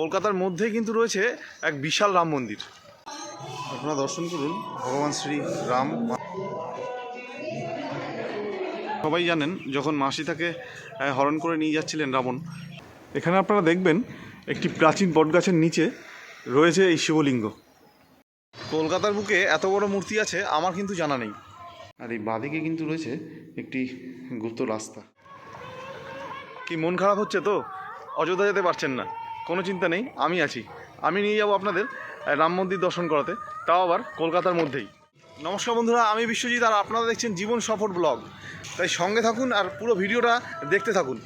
কলকাতার মধ্যেই কিন্তু রয়েছে এক বিশাল রাম মন্দির। আপনারা দর্শন করুন, ভগবান শ্রী রাম সবাই জানেন, যখন মাসি তাকে হরণ করে নিয়ে যাচ্ছিলেন রাবণ, এখানে আপনারা দেখবেন একটি প্রাচীন বটগাছের নিচে রয়েছে এই শিবলিঙ্গ। কলকাতার বুকে এত বড় মূর্তি আছে, আমার কিন্তু জানা নেই। আর এই বাদিকে কিন্তু রয়েছে একটি গুপ্ত রাস্তা। কি মন খারাপ হচ্ছে তো? অযোধ্যা যেতে পারছেন না। কোনো চিন্তা নেই আমি আছি। আমি নিয়ে যাব আপনাদের রাম মন্দির দর্শন করাতে তাও আবার কলকাতার মধ্যেই। নমস্কার বন্ধুরা আমি বিশ্বজিৎ আর আপনারা দেখছেন জীবন সফর ব্লগ। তাই সঙ্গে থাকুন আর পুরো ভিডিওটা দেখতে থাকুন।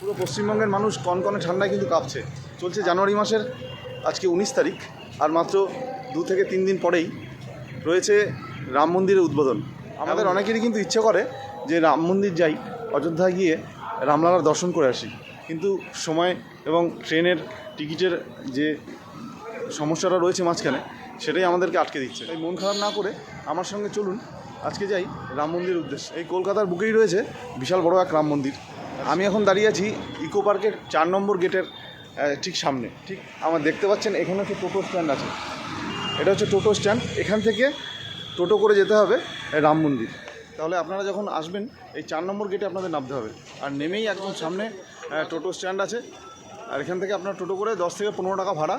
পুরো পশ্চিমবঙ্গের মানুষ কনকনে ঠান্ডায় কিন্তু কাঁপছে। চলছে জানুয়ারি মাসের আজকে উনিশ তারিখ আর মাত্র দু থেকে তিন দিন পরেই রয়েছে রাম মন্দিরের উদ্বোধন। আমাদের অনেকেরই কিন্তু ইচ্ছে করে যে রাম মন্দির যাই অযোধ্যা গিয়ে রামলালার দর্শন করে আসি। কিন্তু সময় এবং ট্রেনের টিকিটের যে সমস্যাটা রয়েছে মাঝখানে, সেটাই আমাদেরকে আটকে দিচ্ছে। তাই মন খারাপ না করে আমার সঙ্গে চলুন, আজকে যাই রাম মন্দিরের উদ্দেশ্যে। এই কলকাতার বুকেই রয়েছে বিশাল বড় এক রাম মন্দির। আমি এখন দাঁড়িয়ে আছি ইকো পার্কের চার নম্বর গেটের ঠিক সামনে। ঠিক আমার দেখতে পাচ্ছেন, এখানে হচ্ছে টোটো স্ট্যান্ড আছে। এটা হচ্ছে টোটো স্ট্যান্ড। এখান থেকে টোটো করে যেতে হবে রাম মন্দির। তাহলে আপনারা যখন আসবেন, এই চার নম্বর গেটে আপনাদের নামতে হবে। আর নেমেই একদম সামনে টোটো স্ট্যান্ড আছে। আর এখান থেকে আপনার টোটো করে দশ থেকে পনেরো টাকা ভাড়া,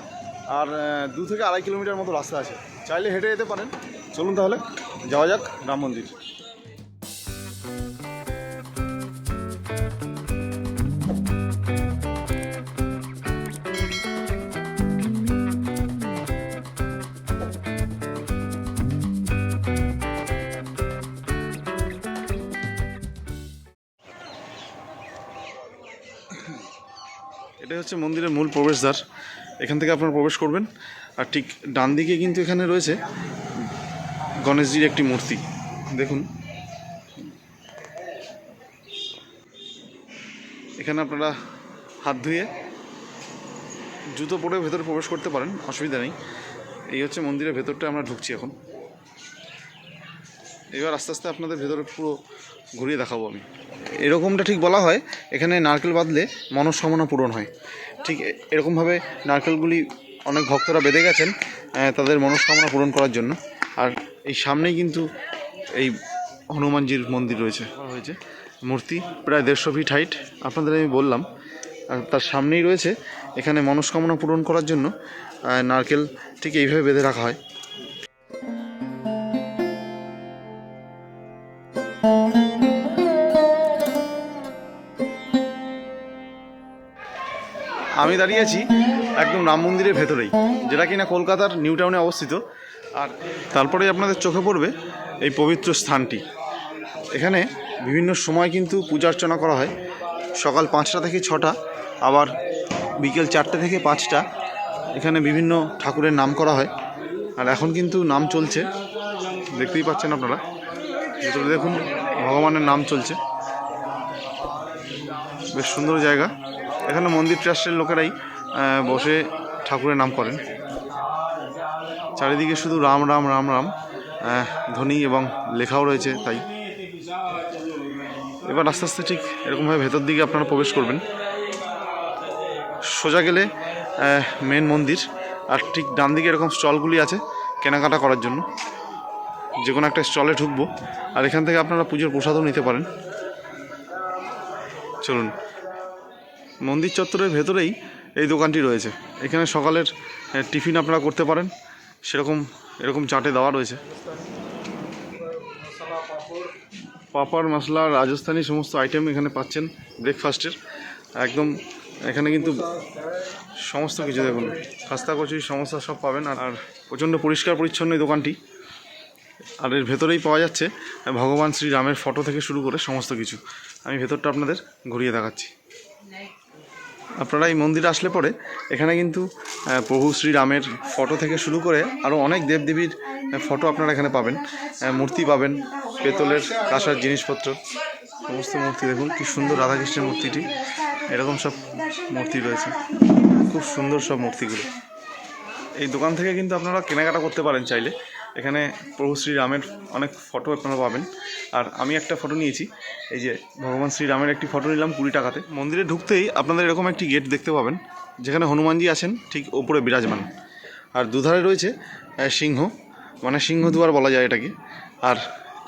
আর দু থেকে আড়াই কিলোমিটার মতো রাস্তা আছে। চাইলে হেঁটে যেতে পারেন। চলুন তাহলে, যাওয়া যাক রাম মন্দির। এটাই হচ্ছে মন্দিরের মূল প্রবেশদ্বার। এখান থেকে আপনারা প্রবেশ করবেন। আর ঠিক ডান দিকে কিন্তু এখানে রয়েছে গণেশজির একটি মূর্তি। দেখুন। এখানে আপনারা হাত ধুয়ে জুতো পরে ভেতরে প্রবেশ করতে পারেন, অসুবিধা নেই। এই হচ্ছে মন্দিরের ভেতরটা আমরা ঢুকছি এখন। এবার আস্তে আস্তে আপনাদের ভেতরে পুরো ঘুরিয়ে দেখাবো আমি। এরকমটা ঠিক বলা হয় এখানে নারকেল বাঁধলে মনস্কামনা পূরণ হয়। ঠিক এরকমভাবে নারকেলগুলি অনেক ভক্তরা বেঁধে গেছেন তাদের মনস্কামনা পূরণ করার জন্য। আর এই সামনেই কিন্তু এই হনুমানজির মন্দির রয়েছে। হয়েছে। মূর্তি প্রায় দেড়শো ফিট হাইট আপনাদের আমি বললাম। আর তার সামনেই রয়েছে এখানে মনস্কামনা পূরণ করার জন্য নারকেল ঠিক এইভাবে বেঁধে রাখা হয়। আমি দাঁড়িয়ে আছি একদম রাম মন্দিরের ভেতরেই, যেটা কিনা কলকাতার নিউ টাউনে অবস্থিত। আর তারপরেই আপনাদের চোখে পড়বে এই পবিত্র স্থানটি। এখানে বিভিন্ন সময় কিন্তু পূজা অর্চনা করা হয়। সকাল পাঁচটা থেকে ছটা, আবার বিকেল চারটে থেকে পাঁচটা। এখানে বিভিন্ন ঠাকুরের নাম করা হয়। আর এখন কিন্তু নাম চলছে। দেখতেই পাচ্ছেন আপনারা। ভেতরে দেখুন, ভগবানের নাম চলছে। বেশ সুন্দর জায়গা। এখানে মন্দির ট্রাস্টের লোকেরাই বসে ঠাকুরের নাম করেন। চারিদিকে শুধু রাম রাম রাম রাম ধ্বনি এবং লেখাও রয়েছে তাই। এবার আস্তে আস্তে ঠিক এরকমভাবে ভেতর দিকে আপনারা প্রবেশ করবেন। সোজা গেলে মেন মন্দির, আর ঠিক ডান দিকে এরকম স্টলগুলি আছে কেনাকাটা করার জন্য। যে কোনো একটা স্টলে ঢুকবো, আর এখান থেকে আপনারা পুজোর প্রসাদও নিতে পারেন। চলুন। মন্দির চত্বরের ভেতরেই এই দোকানটি রয়েছে। এখানে সকালের টিফিন আপনারা করতে পারেন। সেরকম, এরকম চাটে দেওয়া রয়েছে। পাপড় মশলা, রাজস্থানি সমস্ত আইটেম এখানে পাচ্ছেন ব্রেকফাস্টের একদম, এখানে কিন্তু সমস্ত কিছু দেখুন। খাস্তা, কচুরি, সমস্যা সব পাবেন। আর প্রচণ্ড পরিষ্কার পরিচ্ছন্ন এই দোকানটি। আর এর ভেতরেই পাওয়া যাচ্ছে ভগবান শ্রীরামের ফটো থেকে শুরু করে সমস্ত কিছু। আমি ভেতরটা আপনাদের ঘুরিয়ে দেখাচ্ছি। আপনারা এই মন্দিরে আসলে পরে এখানে কিন্তু প্রভু শ্রীরামের ফটো থেকে শুরু করে আরও অনেক দেবদেবীর ফটো আপনারা এখানে পাবেন। মূর্তি পাবেন, পেতলের কাঁসার জিনিসপত্র। সমস্ত মূর্তি দেখুন, কি সুন্দর রাধাকৃষ্ণের মূর্তিটি। এরকম সব মূর্তি রয়েছে। খুব সুন্দর সব মূর্তিগুলো। এই দোকান থেকে কিন্তু আপনারা কেনাকাটা করতে পারেন চাইলে। এখানে প্রভু শ্রীরামের অনেক ফটো আপনারা পাবেন। আর আমি একটা ফটো নিয়েছি, এই যে ভগবান শ্রীরামের একটি ফটো নিলাম কুড়ি টাকাতে। মন্দিরে ঢুকতেই আপনাদের এরকম একটি গেট দেখতে পাবেন, যেখানে হনুমানজি আছেন, ঠিক ওপরে বিরাজমান। আর দুধারে রয়েছে সিংহ মানে সিংহ দুয়ার বলা যায় এটাকে। আর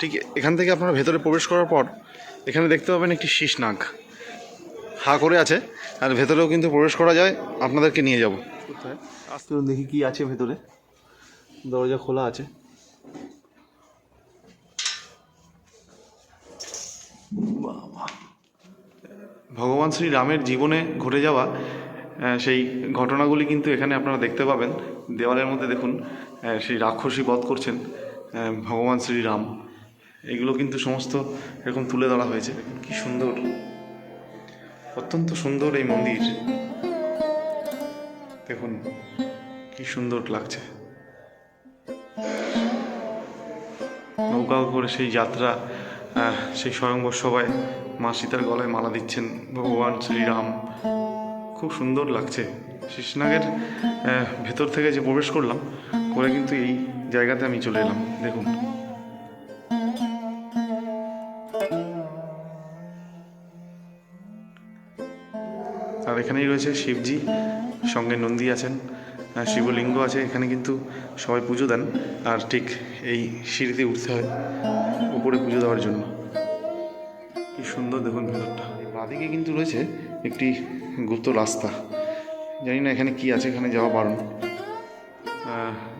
ঠিক এখান থেকে আপনারা ভেতরে প্রবেশ করার পর, এখানে দেখতে পাবেন একটি শীষ নাগ হা করে আছে, আর ভেতরেও কিন্তু প্রবেশ করা যায়, আপনাদেরকে নিয়ে যাব। আসতে দেখি কি আছে ভেতরে। দরজা খোলা আছে। ভগবান শ্রী রামের জীবনে ঘটে যাওয়া সেই ঘটনাগুলি কিন্তু এখানে আপনারা দেখতে পাবেন। দেওয়ালের মধ্যে দেখুন সেই রাক্ষসী বধ করছেন ভগবান শ্রীরাম এগুলো কিন্তু সমস্ত এরকম তুলে ধরা হয়েছে। কি সুন্দর। অত্যন্ত সুন্দর এই মন্দির। দেখুন, কি সুন্দর লাগছে। নৌকা করে সেই যাত্রা সেই স্বয়ংবর সবাই মা সীতার গলায় মালা দিচ্ছেন, ভগবান শ্রীরাম। খুব সুন্দর লাগছে। শিশনাগের ভেতর থেকে যে প্রবেশ করলাম, করে কিন্তু এই জায়গাতে আমি চলে এলাম। দেখুন। আর এখানেই রয়েছে শিবজি, সঙ্গে নন্দী আছেন। শিবলিঙ্গ আছে, এখানে কিন্তু সবাই পুজো দেন। আর ঠিক এই সিঁড়িতে উঠতে হয় উপরে পুজো দেওয়ার জন্য। কি সুন্দর দেখুন ভেতরটা। বাদিকে কিন্তু রয়েছে একটি গুপ্ত রাস্তা। জানি না এখানে কি আছে, এখানে যাওয়া বারণ।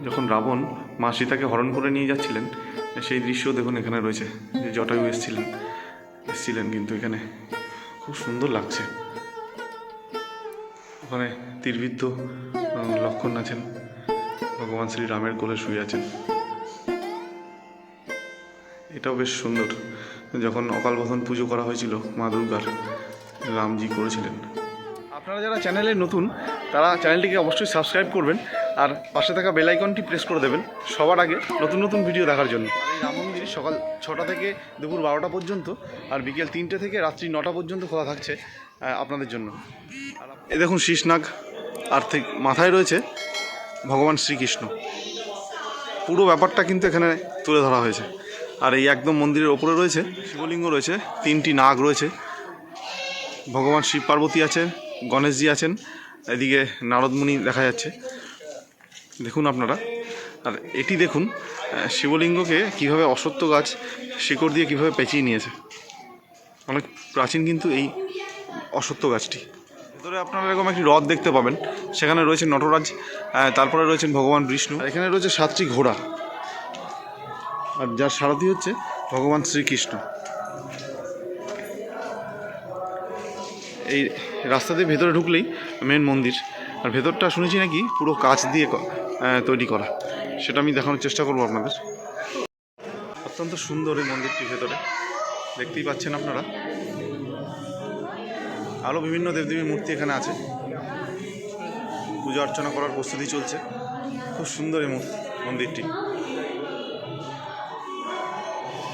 যখন রাবণ মা সীতাকে হরণ করে নিয়ে যাচ্ছিলেন, সেই দৃশ্য দেখুন এখানে রয়েছে, যে জটায়ু এসেছিলেন এসেছিলেন কিন্তু এখানে। খুব সুন্দর লাগছে। ওখানে তীরবিদ্ধ লক্ষণ আছেন। ভগবান শ্রী রামের কোলে শুয়ে আছেন। এটাও বেশ সুন্দর। যখন অকাল অকালবোধন পুজো করা হয়েছিল মা দুর্গার, রামজি করেছিলেন। আপনারা যারা চ্যানেলে নতুন, তারা চ্যানেলটিকে অবশ্যই সাবস্ক্রাইব করবেন আর পাশে থাকা বেলাইকনটি প্রেস করে দেবেন সবার আগে নতুন নতুন ভিডিও দেখার জন্য। রাম মন্দির সকাল ছটা থেকে দুপুর বারোটা পর্যন্ত আর বিকেল তিনটে থেকে রাত্রি নটা পর্যন্ত খোলা থাকছে। আপনাদের জন্য। এ দেখুন শীষনাগ আর ঠিক মাথায় রয়েছে ভগবান শ্রীকৃষ্ণ। পুরো ব্যাপারটা কিন্তু এখানে তুলে ধরা হয়েছে। আর এই একদম মন্দিরের ওপরে রয়েছে, শিবলিঙ্গ রয়েছে, তিনটি নাগ রয়েছে। ভগবান শিব পার্বতী আছেন, গণেশজি আছেন, এদিকে নারদমুনি দেখা যাচ্ছে। দেখুন আপনারা, আর এটি দেখুন শিবলিঙ্গকে কীভাবে অসত্য গাছ শিকড় দিয়ে কীভাবে পেঁচিয়ে নিয়েছে। অনেক প্রাচীন কিন্তু এই অসত্য গাছটি। ভেতরে আপনারা এরকম একটি হ্রদ দেখতে পাবেন। সেখানে রয়েছে নটরাজ তারপরে রয়েছেন ভগবান বিষ্ণু। এখানে রয়েছে সাতটি ঘোড়া। আর যার সারথি হচ্ছে ভগবান শ্রীকৃষ্ণ। এই রাস্তা দিয়ে ভেতরে ঢুকলেই মেন মন্দির। আর ভেতরটা শুনেছি নাকি পুরো কাচ দিয়ে তৈরি করা। সেটা আমি দেখানোর চেষ্টা করব আপনাদের। অত্যন্ত সুন্দর এই মন্দিরটি ভেতরে। দেখতেই পাচ্ছেন আপনারা। আরও বিভিন্ন দেবদেবীর মূর্তি এখানে আছে। পূজা অর্চনা করার প্রস্তুতি চলছে। খুব সুন্দর এই মন্দিরটি।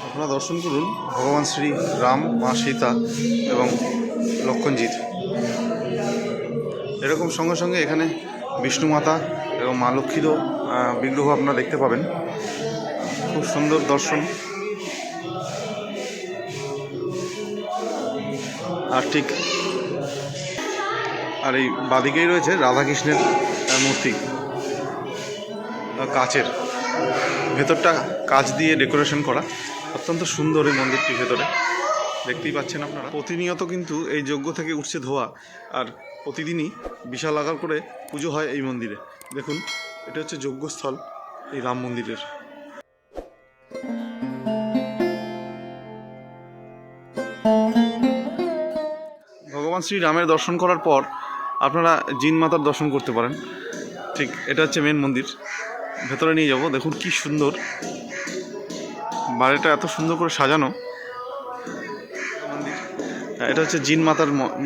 আপনারা দর্শন করুন ভগবান শ্রী রাম, মা সীতা এবং লক্ষণজিৎ। এরকম সঙ্গে সঙ্গে এখানে বিষ্ণু মাতা এবং মা লক্ষ্মীরও বিগ্রহ আপনারা দেখতে পাবেন। খুব সুন্দর দর্শন। আর ঠিক আর এই বাদিকেই রয়েছে রাধাকৃষ্ণের মূর্তি। কাচের। ভেতরটা কাচ দিয়ে ডেকোরেশন করা। অত্যন্ত সুন্দর এই মন্দিরটি ভেতরে। দেখতেই পাচ্ছেন আপনারা। প্রতিনিয়ত কিন্তু এই যজ্ঞ থেকে উঠছে ধোয়া। আর প্রতিদিনই বিশাল আকার করে পুজো হয় এই মন্দিরে। দেখুন, এটা হচ্ছে যজ্ঞস্থল এই রাম মন্দিরের। ভগবান শ্রী রামের দর্শন করার পর আপনারা জিন মাতার দর্শন করতে পারেন। ঠিক, এটা হচ্ছে মেন মন্দির। ভেতরে নিয়ে যাব। দেখুন কি সুন্দর। বাড়িটা এত সুন্দর করে সাজানো। মন্দির এটা হচ্ছে জিন মাতার ম-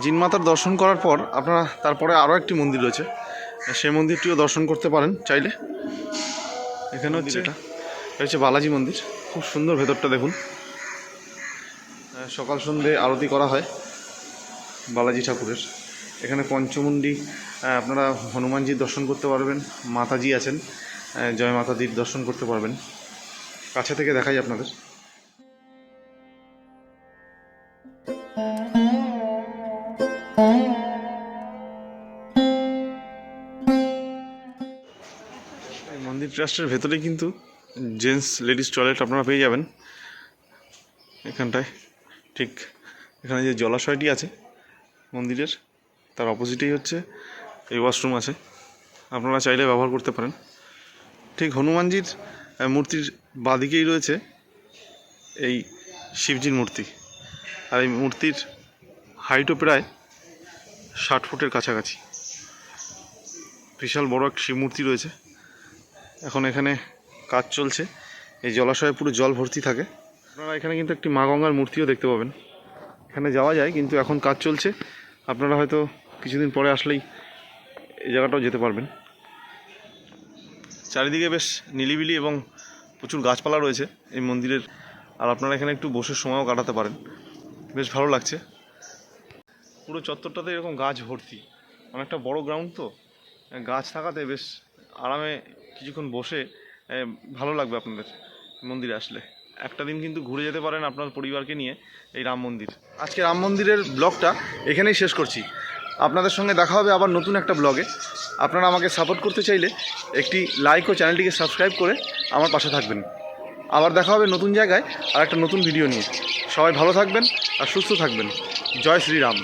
মন্দির জিনমাতার দর্শন করার পর আপনারা তারপরে আরও একটি মন্দির রয়েছে। সেই মন্দিরটিও দর্শন করতে পারেন চাইলে। এখানে হচ্ছে এটা? হচ্ছে বালাজি মন্দির। খুব সুন্দর ভেতরটা দেখুন। সকাল সন্ধে আরতি করা হয় বালাজি ঠাকুরের। এখানে পঞ্চমুণ্ডি আপনারা হনুমানজির দর্শন করতে পারবেন মাতাজি আছেন জয় মাতাজির দর্শন করতে পারবেন। কাছে থেকে দেখাই আপনাদের। মন্দির ট্রাস্টের ভেতরে কিন্তু জেন্টস লেডিস টয়লেট আপনারা পেয়ে যাবেন। এখানটায়, ঠিক এখানে যে জলাশয়টি আছে মন্দিরের, তার অপোজিটেই হচ্ছে এই ওয়াশরুম আছে। আপনারা চাইলে ব্যবহার করতে পারেন। ঠিক হনুমানজির মূর্তির বাদিকেই রয়েছে এই শিবজির মূর্তি। আর এই মূর্তির হাইটও প্রায় ষাট ফুটের কাছাকাছি। বিশাল বড় এক শিব মূর্তি রয়েছে। এখন এখানে কাজ চলছে। এই জলাশয়ে পুরো জল ভর্তি থাকে। আপনারা এখানে কিন্তু একটি মা গঙ্গার মূর্তিও দেখতে পাবেন। এখানে যাওয়া যায়, কিন্তু এখন কাজ চলছে। আপনারা হয়তো কিছুদিন পরে আসলেই এই জায়গাটাও যেতে পারবেন। চারিদিকে বেশ নিলিবিলি এবং প্রচুর গাছপালা রয়েছে এই মন্দিরের। আর আপনারা এখানে একটু বসে সময়ও কাটাতে পারেন। বেশ ভালো লাগছে। পুরো চত্বরটাতে এরকম গাছ ভর্তি। অনেকটা বড় গ্রাউন্ড তো। গাছ থাকাতে বেশ আরামে কিছুক্ষণ বসে ভালো লাগবে আপনাদের মন্দিরে আসলে। একটা দিন কিন্তু ঘুরে যেতে পারেন আপনার পরিবারকে নিয়ে এই রাম মন্দির। আজকে রাম মন্দিরের ব্লগটা এখানেই শেষ করছি। আপনাদের সঙ্গে দেখা হবে আবার নতুন একটা ব্লগে। আপনারা আমাকে সাপোর্ট করতে চাইলে একটি লাইক ও চ্যানেলটিকে সাবস্ক্রাইব করে আমার পাশে থাকবেন। আবার দেখা হবে নতুন জায়গায় আর একটা নতুন ভিডিও নিয়ে। সবাই ভালো থাকবেন আর সুস্থ থাকবেন। জয় শ্রীরাম।